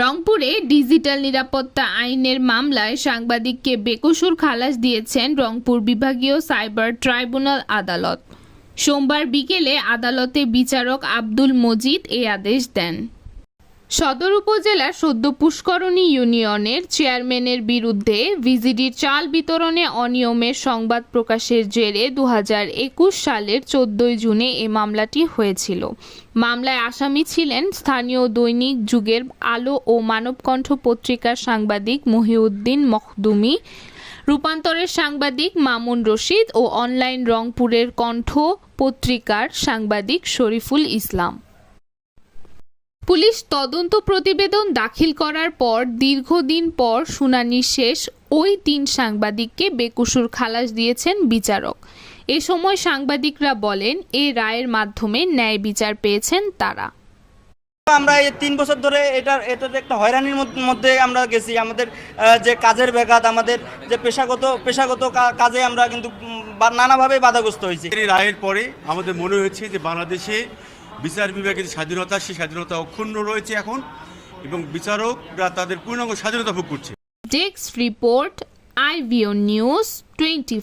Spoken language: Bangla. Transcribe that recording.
রংপুরে ডিজিটাল নিরাপত্তা আইনের মামলায় সাংবাদিককে বেকসুর খালাস দিয়েছেন রংপুর বিভাগীয় সাইবার ট্রাইব্যুনাল আদালত। সোমবার বিকেলে আদালতে বিচারক আব্দুল মজিদ এ আদেশ দেন। সদর উপজেলার সদ্য পুষ্করণী ইউনিয়নের চেয়ারম্যানের বিরুদ্ধে ভিজিডির চাল বিতরণে অনিয়মের সংবাদ প্রকাশের জেরে দু হাজার একুশ সালের চোদ্দই জুনে এ মামলাটি হয়েছিল। মামলায় আসামি ছিলেন স্থানীয় দৈনিক যুগের আলো ও মানবকণ্ঠ পত্রিকার সাংবাদিক মহিউদ্দিন মখদুমি, রূপান্তরের সাংবাদিক মামুন রশিদ ও অনলাইন রংপুরের কণ্ঠ পত্রিকার সাংবাদিক শরীফুল ইসলাম। পুলিশ তদন্ত প্রতিবেদন দাখিল করার পর দীর্ঘদিন পর শুনানি শেষ। ওই তিন সাংবাদিককে বেকসুর খালাস দিয়েছেন বিচারক। এ সময় সাংবাদিকরা বলেন এ রায়ের মাধ্যমে ন্যায় বিচার পেয়েছেন তারা। আমরা এই তিন বছর ধরে এটার এটার একটা হয়রানির মধ্যে আমরা গেছি। আমাদের যে কাজের ব্যাঘাত আমাদের যে পেশাগত পেশাগত কা- কাজে আমরা কিন্তু বা- নানাভাবে বাধাগ্রস্ত হয়েছি। এই রায়ের পরে আমাদের মনে হয়েছে যে বাংলাদেশে বিচার বিভাগের স্বাধীনতা, সেই স্বাধীনতা অক্ষুণ্ণ রয়েছে এখন এবং বিচারকরা তাদের পূর্ণাঙ্গ স্বাধীনতা ভোগ করছে। Desk report IVO news twenty